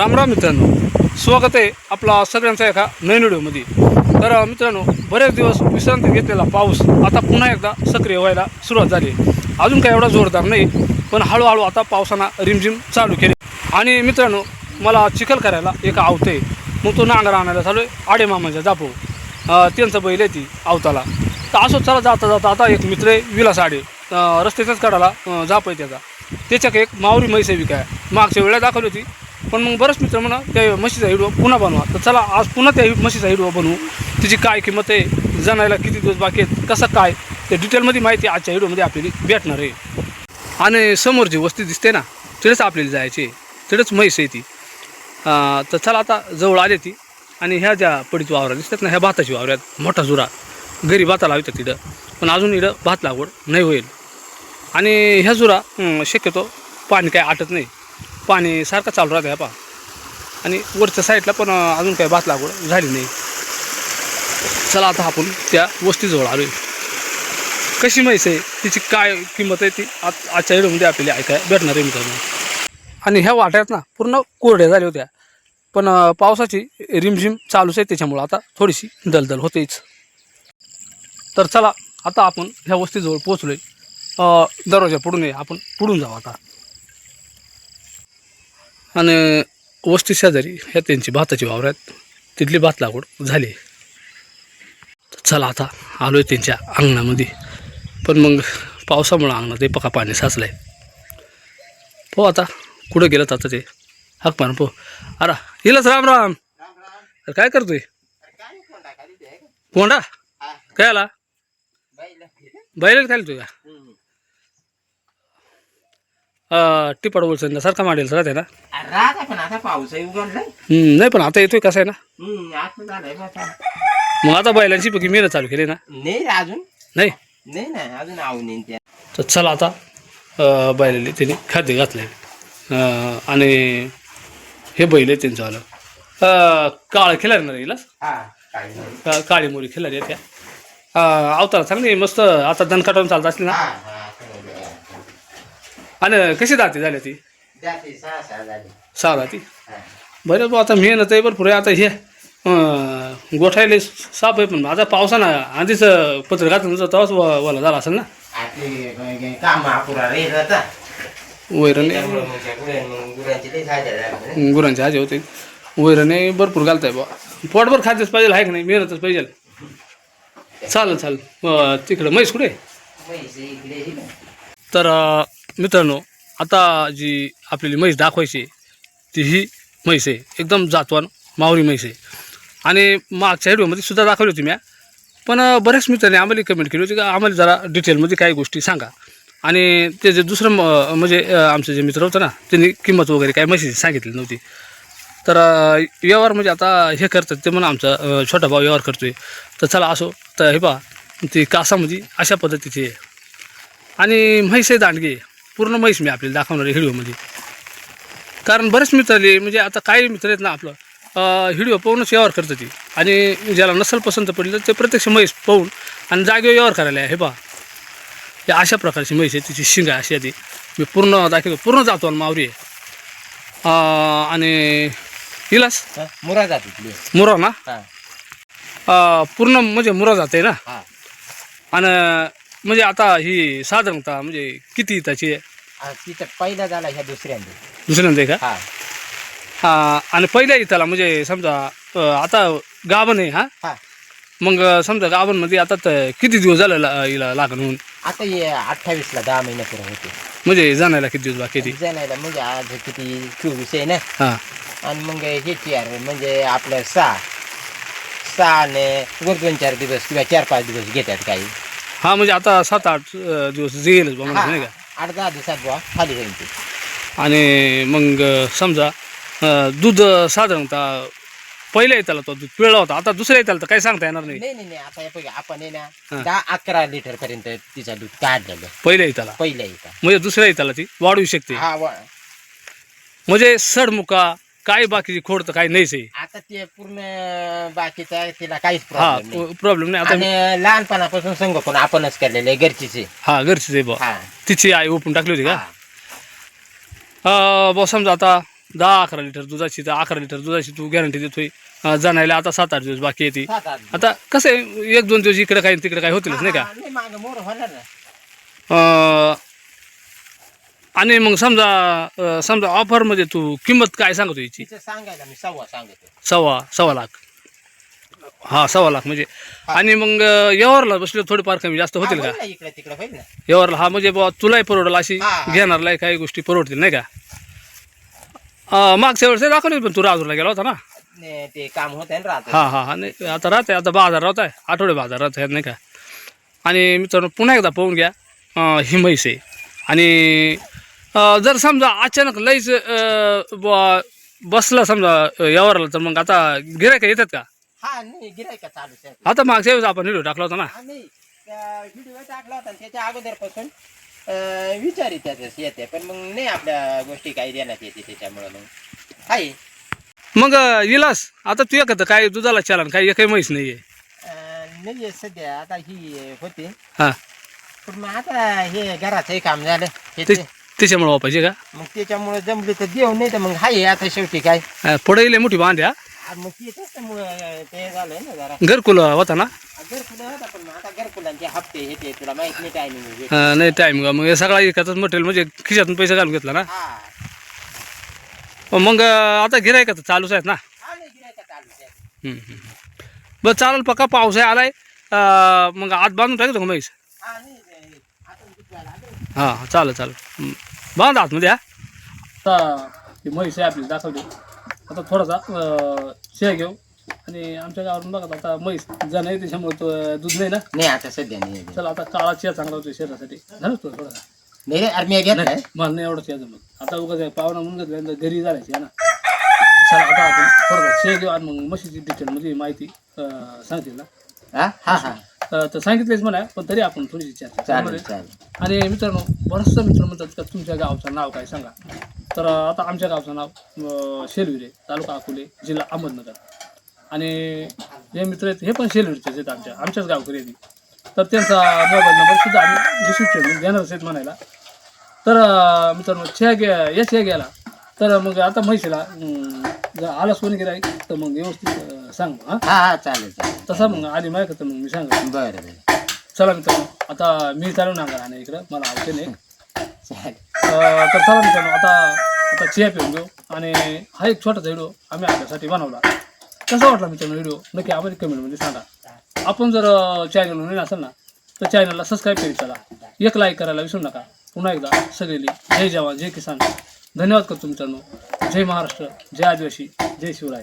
राम राम मित्रांनो. स्वागत आहे आपला सगळ्यांचा एका नवीन व्हिडिओमध्ये. तर मित्रांनो बरेच दिवस विश्रांती घेतलेला पाऊस आता पुन्हा एकदा सक्रिय व्हायला सुरुवात झाली अजून काय एवढा जोरदार नाही पण हळूहळू आता पावसानं रिमझिम चालू केली. आणि मित्रांनो मला चिखल करायला एक आवते मग तो नांगर आणायला चालू आहे. आडे मामाच्या जापो. त्यांचं बैल आहे ती आवताला. तर असं चला जाता जाता आता एक मित्र आहे विलास आडे रस्त्याच्याच कडाला जाप आहे त्याचा. त्याच्याक एक मावरी म्हैस आहे मागच्या वेळेला दाखवली होती. पण मग बरंच मित्र म्हणा त्या म्हशीचा हिडवा पुन्हा बनवा. तर चला आज पुन्हा त्या म्हशीचा हिडो बनवू. तिची काय किंमत आहे जाणायला किती दिवस बाकी आहेत कसं काय ते डिटेलमध्ये माहिती आजच्या व्हिडिओमध्ये आपल्याला भेटणार आहे. आणि समोर जी वस्ती दिसते ना तिथेच आपल्याला जायची तिथेच म्हैस आहे ती. तर चला आता जवळ आली ती. आणि ह्या ज्या पडीची वावरा दिसतात ना ह्या भाताची वावऱ्यात मोठा जुरा. घरी भाता लावतात तिथं. पण अजून इथं भात लागवड नाही होईल. आणि ह्या जुरा शक्यतो पाणी काय आटत नाही. पाणी सारखं चालू राहतं पा आणि वरच्या साईडला पण अजून काही भात लागवड झाली नाही. चला आता आपण त्या वस्तीजवळ आलो आहे कशी म्हैस आहे? तिची काय किंमत आहे ती आज आजच्या व्हिडिओमध्ये आपल्याला ऐकाय भेटणार आहे मित्रांनो. आणि ह्या वाट्यात ना पूर्ण कोरड्या झाल्या होत्या. पण पावसाची रिमझिम चालूच आहे त्याच्यामुळं आता थोडीशी दलदल होतेच. तर चला आता आपण ह्या वस्तीजवळ पोचलो आहे दरवाजा पुढून आहे आपण पुढून जाऊ आता. आणि वस्ती शेजारी ह्या त्यांची भाताची वावरात तिथली भात लागवड झाली. चला आता आलो आहे त्यांच्या अंगणामध्ये. पण मग पावसामुळं अंगणात पका पाणी साचलं आहे पो आता कुठं गेलं आता ते. हाक पान पो अरा येलच राम राम. अरे काय करतोय? पोंडा काय आला? बैल. का? अं, टिपाड बोलचं सारखा माडेल राहते ना राहता पण आता पाऊसही उघडलाय. हम्म, नाही पण आता येतोय कसं आहे ना? हम्म, आता झालंय बा आता. मग आता बैलांची पकी मेहनत चालू केली ना? नाही अजून? नाही? नाही ना अजून त्या तर चला आता अं, बैलाला त्यांनी खाद्य घातलं आणि हे बैल आहे त्यांचं आलं काळ खिलारी ना हिला हा काही नाही. का- काळी मोरी आहे त्या. अं, अवतार चांगली मस्त आता दण काढून चालत असली ना? हा. आणि कशी दाती झाली ती? सहा सहा झाले. सहा दाती? हा. बरं बुवा, आता मेहनत आहे भरपूर आहे. आता हे अं, गोठायले साप आहे पण आता पावसानं आधीच पत्र घातलं नव्हतं तेव्हाच व- वाला झाला असेल ना? आपले काम अपुरा राहील आता वैरण त्यामुळं मग त्या गुरां- मग गुरांची लई. गुरांचे आजे होते. वैरणे भरपूर घालताय बा पोटभर खाद्यच पाहिजे आहे का नाही? मेहनतच पाहिजे. चालेल चालेल. अं, तिकडं म्हैस कुठे म्हैस इकडे ही ना. तर अं, मित्रांनो आता जी आपल्याला म्हैस दाखवायची ती ही म्हैस आहे. एकदम जातवान मावरी म्हैस आहे. आणि मागच्या व्हिडिओमध्ये सुद्धा दाखवली होती मी. पण बऱ्याच मित्रांनी आम्हाला कमेंट केली होती का आम्हाला जरा डिटेलमध्ये काही गोष्टी सांगा. आणि ते जे दुसरं म- म्हणजे आमचे जे मित्र होतं ना त्यांनी किंमत वगैरे काय म्हशीची सांगितली नव्हती. तर व्यवहार म्हणजे आता हे करतात ते म्हणून आमचा छोटा भाऊ व्यवहार करतोय. तर चला असो तर हे पहा ती कासामध्ये अशा पद्धतीची आहे. आणि म्हैस आहे दांडगे. पूर्ण म्हैस मी आपल्याला दाखवणार आहे व्हिडिओमध्ये. कारण बरेच मित्र आले म्हणजे आता काही मित्र आहेत ना आपलं व्हिडिओ पाहूनच व्यवहार करतं ती. आणि ज्याला नसल पसंत पडली तर ते प्रत्यक्ष म्हैस पाहून आणि जागेवर व्यवहार करायला आहे हे पहा. या अशा प्रकारची म्हैस आहे तिची शिंगा अशी आहे ती. मी पूर्ण दाखवतो पूर्ण जातो आणि मावरी आहे. आणि इलास हा, मुरा जात मुरा ना? पूर्ण म्हणजे मुरा जाते ना? हा. आणि म्हणजे आता ही साधारणतः म्हणजे किती त्याची आहे? तिथं पहिला झाला ह्या दुसऱ्यांदा. दुसऱ्यांदा आहे का? हा. हा आणि पहिल्या इथला म्हणजे समजा अं, आता गाभण आहे हा? हा. मग समजा गाभणमध्ये आता त- किती दिवस झालं ला- हिला लागण होऊन? आता हे अठ्ठावीसला दहा महिने पुढे होते. म्हणजे जाणायला किती दिवस बाकी ती? जाणायला म्हणजे आज किती? चोवीस आहे ना? हा. आणि मग हे चार म्हणजे आपलं सहा. सहा ने वर दोन चार दिवस किंवा चार पाच दिवस घेतात काही. हा म्हणजे आता सात आठ अं, दिवस येईलच बा म्हणजे नाही का? आठ दहा दिवसात बुवा खाली होईल ते. आणि मग समजा अं, दूध साधारणतः पहिल्या येताला तो दूध पिळला होता आता दुसऱ्या येताला तर काही सांगता येणार नाही. नाही नाही नाही आता हे बघा आपण आहे हा. ना दहा अकरा लिटर पर्यंत तिचं दूध काढलेलं. पहिल्या येताला? पहिल्या इथं म्हणजे दुसऱ्या येताला ती वाढवू शकते. हा वा- म्हणजे सडमुका काय बाकीची खोड तर काही नाहीच आहे. आता ते पूर्ण बाकीचं आहे, तिला काहीच प्रॉब्लेम नाही. प्रॉब्लेम नाही. आता आणि लहानपणापासून संगोपन आपणच केलेले घरचीचे. हा घरचीच आहे बा. हा. तिची आई ओपून टाकली होती का? हा. अं, बुवा समजा आता दहा अकरा लिटर दुधाची तर अकरा लिटर दुधाची तू गॅरंटी देतोय. अं, जाणायला आता सात आठ दिवस बाकी येते सात आठ दिवस. आता कसं आहे एक दोन दिवस इकडे काही तिकडे काही होतीलच नाही का? हा, नाही मागं मोर होणार ना. अं, आणि मग समजा अं, समजा ऑफरमध्ये तू किंमत काय सांगतो याची? तिचं सांगायला मी सव्वा सांगतो. सव्वा सव्वा लाख. हा सव्वा लाख म्हणजे. आणि मग अं, यावरला बसले थोडेफार कमी जास्त होतील का? होईल ना इकडे तिकडे होईल ना. यावरला हा म्हणजे बुवा तुलाही परवडेल अशी हा, हा. काही गोष्टी परवडतील नाही का? अं, मागच्या वेळेस दाखवली पण तू राजूरला गेला होता ना? ने ते काम होत आहे ना राहत हा हा हा नाही आता राहत आहे आता बाजार राहत आहे आठवडे बाजार राहत आहेत नाही का? आणि मित्रांनो पुन्हा एकदा पाहून घ्या अं, ही म्हैस आहे. आणि जर समजा अचानक लईच बसलं समजा यावरला तर मग आता गिरायका येतात का? हा नाही गिरायका आहे. आता मागच्या वेळेस आपण व्हिडिओ टाकला होता ना. हा, नाही व्हिडिओ टाकला होता त्याच्या अगोदरपासून अं, विचारी त्याच येते. पण मग नाही आपल्या गोष्टी काही देण्यात येते त्याच्यामुळे मग. आहे मग अं, इलास आता तू एकत काय दुधाला चालन काही एकही म्हैस नाही आहे अं, नाही आहे सध्या आता ही होते. हां. पण मग आता हे घराचं काम झालं ते ते- त्याच्यामुळे वापायचे का? मग त्याच्यामुळे जमले तर देऊ नाही तर मग हाय आता शेवटी काय. अं, पुढे मोठी बांध्या आ, मग ते त्याच्यामुळं ते झालंय ना जरा. घरकुल होता ना? घरकुल होता पण मग आता घरकुलांचे हप्ते हे ते तुला माहीत नाही टायमिंग अं, नाही टाईम मग हे सगळा एकाच मटेरियल म्हणजे खिशातून पैसे घालून घेतला ना? हा. मग अं, आता गिरायका तर चालूच आहेत ना? गिऱ्हाईकं. हम्म. बरं चालेल पक्का पाऊस आहे आलाय. अं, मग आत बांधून टाकतो का म्हैस हा नाही नाही. आता दुसऱ्याला आलं. हां चालेल चालेल. हम्म. बांध आतमध्ये हा. आता ती म्हैस आहे आपली दाखवली आता थोडासा शेळ घेऊ. आणि आमच्या गावातून बघा आता म्हैस जण आहे त्याच्यामुळे तो दूध नाही ना? नाही आता सध्या नाही. चला आता काळा चिया चांगला होतो शरीरासाठी. झालं तुला थोडासा नाही अरे मी घेतलाय मला नाही एवढं चिया जमत आता उगाच पाहुणा म्हणून घेतल्यानंतर घरी जायची आहे ना. चला आता आपण थोडासा शेळ घेऊ आणि मग म्हशीची डिटेलमध्ये माहिती सांगतील ना हा? हा हा. तर सांगितलेच म्हणा पण तरी आपण चालेल आहे. चालेल. आणि मित्रांनो बरंचसं मित्र म्हणतात का तुमच्या गावचं नाव काय सांगा. तर आता आमच्या गावचं नाव अं, शेलविरे तालुका अकोले जिल्हा अहमदनगर. आणि जे मित्र आहेत हे पण शेलविरचेच आहेत आमच्या आमच्याच गावकरी आहेत. तर त्यांचा मोबाईल नंबर सुद्धा आम्ही डिस्क्रिप्शन देणारच आहेत म्हणायला. तर अं, मित्रांनो छ्या घ्या या छ्या घ्यायला. तर मग आता म्हैशीला अं, जर आला सोनी गिराईक तर मग व्यवस्थित सांग हां? हा हा चालेल चालेल. तसा मग आली माहिती तर मग मी सांगा बरं बरं चला मित्रांनो आता मी चालू ना आणि इकडं मला आवडते नाही. चालेल. अं, तर चला मित्रांनो आता आता चिया पिऊन घेऊ. आणि हा एक छोटासा व्हिडिओ आम्ही आपल्यासाठी बनवला. कसा वाटला मित्रांनो व्हिडिओ? नक्की आम्हाला कमेंटमध्ये सांगा. आपण जर चॅनल नवीन असेल ना तर चॅनलला सबस्क्राईब करीत चला. एक लाईक करायला विसरू नका. पुन्हा एकदा सगळी जय जवान जय किसान. धन्यवाद करतो मित्रांनो. जय महाराष्ट्र जय आदिवासी जय शिवराय.